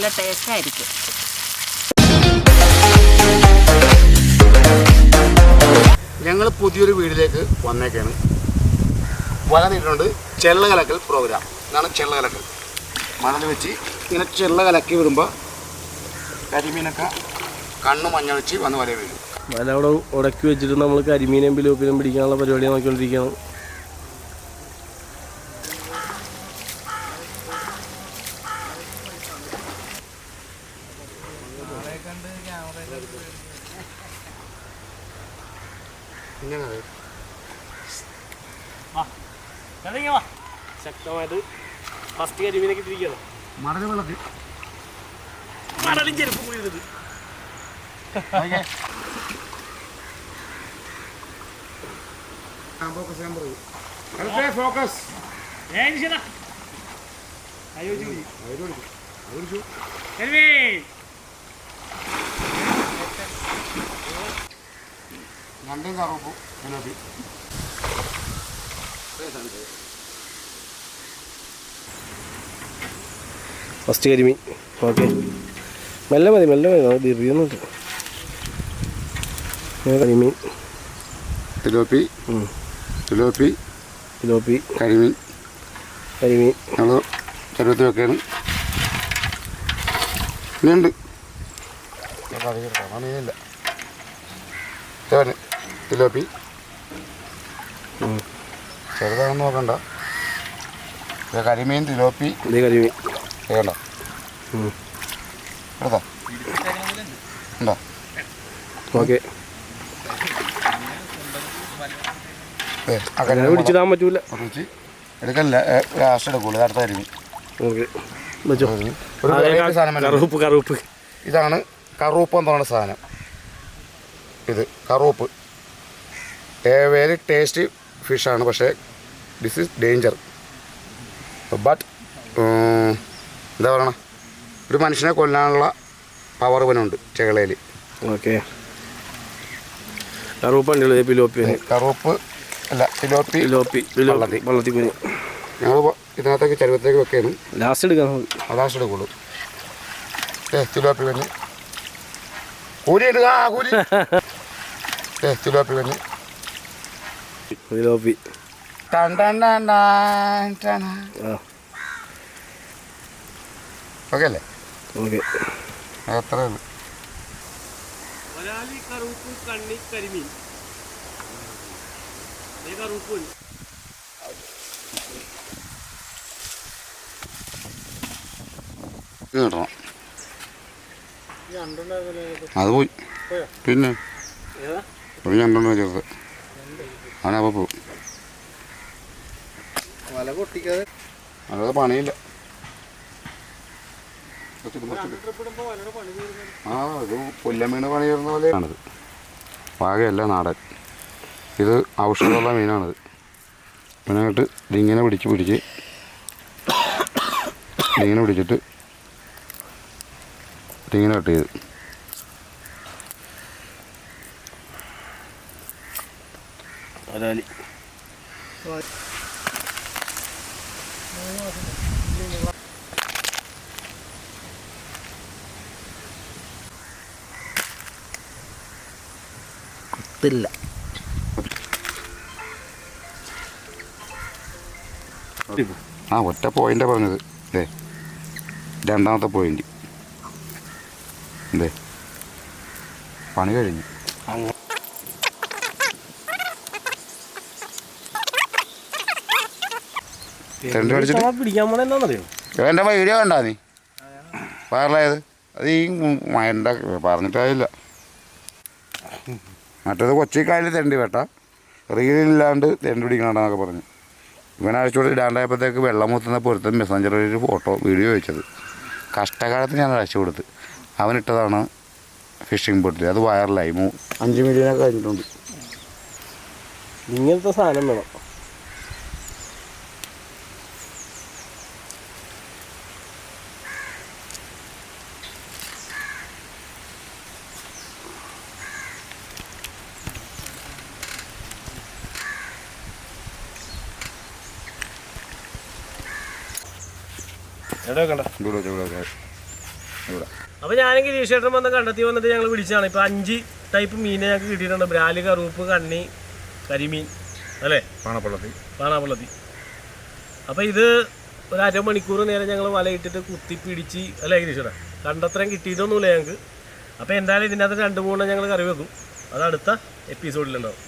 നല്ല ടേസ്റ്റ് ആയിരിക്കും. ഞങ്ങൾ പുതിയൊരു വീട്ടിലേക്ക് വന്നേക്കാണ്. വല നീട്ടുണ്ട് ചെള്ള കലക്കൽ പ്രോഗ്രാം ഇതാണ് ചെള്ള കലക്കൽ മണൽ വെച്ച് ഇങ്ങനെ ചെള്ള കലക്കി വിടുമ്പോൾ കരിമീനൊക്കെ കണ്ണു മഞ്ഞളിച്ച് വന്ന് വല വീഴും വല അവിടെ ഉടക്കി വെച്ചിട്ട് നമ്മൾ കരിമീനും പിലോപ്പിനും പിടിക്കാനുള്ള പരിപാടി നോക്കിക്കൊണ്ടിരിക്കുകയാണ്. ശക്തമായിട്ട് ഫസ്റ്റ് കരിമീനൊക്കെ ഇട്ടിരിക്കുകയാണ്. മണൽ വെള്ളത്തിൽ. മണലും ചെരുപ്പ് പോയിരുന്നത് ഫോക്കസ് രണ്ടും കറുപ്പും ജിലേബി ഫസ്റ്റ് കരിമീൻ. ഓക്കെ മെല്ലെ മതി മെല്ലെ മതി. നമുക്ക് ദീർഘ്യൊന്നുമില്ല കരിമീൻ. തിലോപ്പി. തിലോപ്പി. തിലോപ്പി. കരിമി കരിമീൻ. കരിമീൻ. ഞങ്ങൾ ചെറുപ്പത്തിൽ വെക്കാണ്. ഇനിയുണ്ട് മീനില്ല ഉം. ചെറുതാണെന്ന് നോക്കണ്ട. ഇത് കരിമീൻ തിലോപ്പി ഇതേ കരിമീൻ. എടുത്തോ? ഉണ്ടോ? ഓക്കെ. പിടിച്ചിടാൻ പറ്റൂല. എടുക്കല്ല? ലാസ്റ്റ് എടുക്കുള്ളൂ അടുത്ത കരിമീൻ. കറുപ്പ്. ഇതാണ് കറൂപ്പ് എന്ന് പറയുന്ന സാധനം. ഇത് കറൂപ്പ്. വെരി ടേസ്റ്റി ഫിഷാണ് പക്ഷേ ദിസ് ഇസ് ഡേഞ്ചർ ബട്ട് എന്താ പറയണ? ഒരു മനുഷ്യനെ കൊല്ലാനുള്ള പവർ ഇവനുണ്ട് ചെകളയിൽ ഓക്കെ പിലോപ്പി. കറൂപ്പ് അല്ല തിലോപ്പി പിലോപ്പി വള്ളത്തി. പിലോപ്പി വള്ളത്തി കുഞ്ഞ്. ഞങ്ങൾ ഇതിനകത്തേക്ക് ചരുവത്തേക്ക് വെക്കുകയാണ്. ലാസ്റ്റ് എടുക്കാം എടുക്കുള്ളൂ. ഏ തിലോപ്പി കഞ്ഞി കൂലി ആ കൂലി. ഏ തിലോപ്പി കഞ്ഞി ആ ഓക്കെ അല്ലേ? ഓക്കെ അത്ര കിട്ടണം അത് പോയി. പിന്നെ? ഒരു ഞണ്ടുണ്ടോ ചെറുത് അവനപ്പോൾ പോകും വല പൊട്ടിക്കാതെ. അല്ലാതെ പണിയില്ല. ആ ഇത് പുല്ലമീന് പണി വരുന്ന പോലെയാണിത്. വാകയല്ല നാടൻ. ഇത് ഔഷധമുള്ള മീനാണിത്. മീനായിട്ട് ഇതിങ്ങനെ പിടിച്ച് പിടിച്ച് ഇതിങ്ങനെ പിടിച്ചിട്ട് ഇതിങ്ങനെ കട്ട് ചെയ്ത്. വരാലി കുത്തില്ല. ആ ഒറ്റ പോയിന്റാ പറഞ്ഞത്. അല്ലേ രണ്ടാമത്തെ പോയിന്റ് അല്ലേ പണി കഴിഞ്ഞു. പിടിക്കാൻ എന്റെ വീഡിയോ കണ്ടാ നീ. പാറലായത്. അത് ഈ മയണ്ട പറഞ്ഞിട്ടായില്ല മറ്റേത് കൊച്ചിക്കായൽ തെണ്ടി വേട്ട. റീലില്ലാണ്ട് തെണ്ടി പിടിക്കണമെന്നൊക്കെ പറഞ്ഞു. ഇവൻ അഴിച്ചുകൂടെ ഇടാണ്ടായപ്പോഴത്തേക്ക് വെള്ളം മുത്തുന്ന പൊരുത്തം മെസ്സഞ്ചറിൽ ഒരു ഫോട്ടോ വീഡിയോ വെച്ചത്. കഷ്ടകാലത്ത് ഞാൻ അഴിച്ചു കൊടുത്ത്. അവനിട്ടതാണ് ഫിഷിംഗ് ബോട്ടിൽ അത് വയറിലായി അഞ്ച് മില്യനൊക്കെ കഴിഞ്ഞിട്ടുണ്ട്. ഇങ്ങനത്തെ സാധനം വേണം. എവിടെ ഞാനെങ്കിൽ ഈശ്വരം വന്ന് കണ്ടെത്തി വന്നിട്ട് ഞങ്ങൾ വിളിച്ചതാണ്. ഇപ്പൊ അഞ്ച് ടൈപ്പ് മീനെ ഞങ്ങൾക്ക് കിട്ടിയിട്ടുണ്ട്. ബ്രാൽ കറുപ്പ് കണ്ണി കരിമീൻ അല്ലേ? പാണപ്പള്ളത്തി. പാണപ്പള്ളത്തി. അപ്പൊ ഇത് ഒരു അരമണിക്കൂർ നേരം ഞങ്ങൾ വലയിട്ടിട്ട് കുത്തി പിടിച്ച് അല്ലേ ഗിരീഷേട്ടാ? കണ്ടത്രയും കിട്ടിയിട്ടൊന്നുമില്ല ഞങ്ങൾക്ക് അപ്പോൾ എന്തായാലും ഇതിനകത്ത് രണ്ട് മൂന്ന് ഞങ്ങൾ കറി വെക്കും. അത് അടുത്ത എപ്പിസോഡിലുണ്ടാവും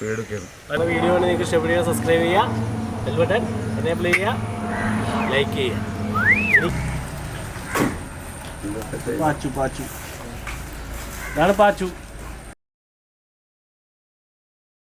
അങ്ങനെ വീഡിയോ ആണ്. നിങ്ങൾക്ക് ഇഷ്ടപ്പെടുക സബ്സ്ക്രൈബ് ചെയ്യുക ബെൽ ബട്ടൺ എനേബിൾ ചെയ്യുക ലൈക്ക് ചെയ്യുക. Pachu, Pachu. Not a Pachu.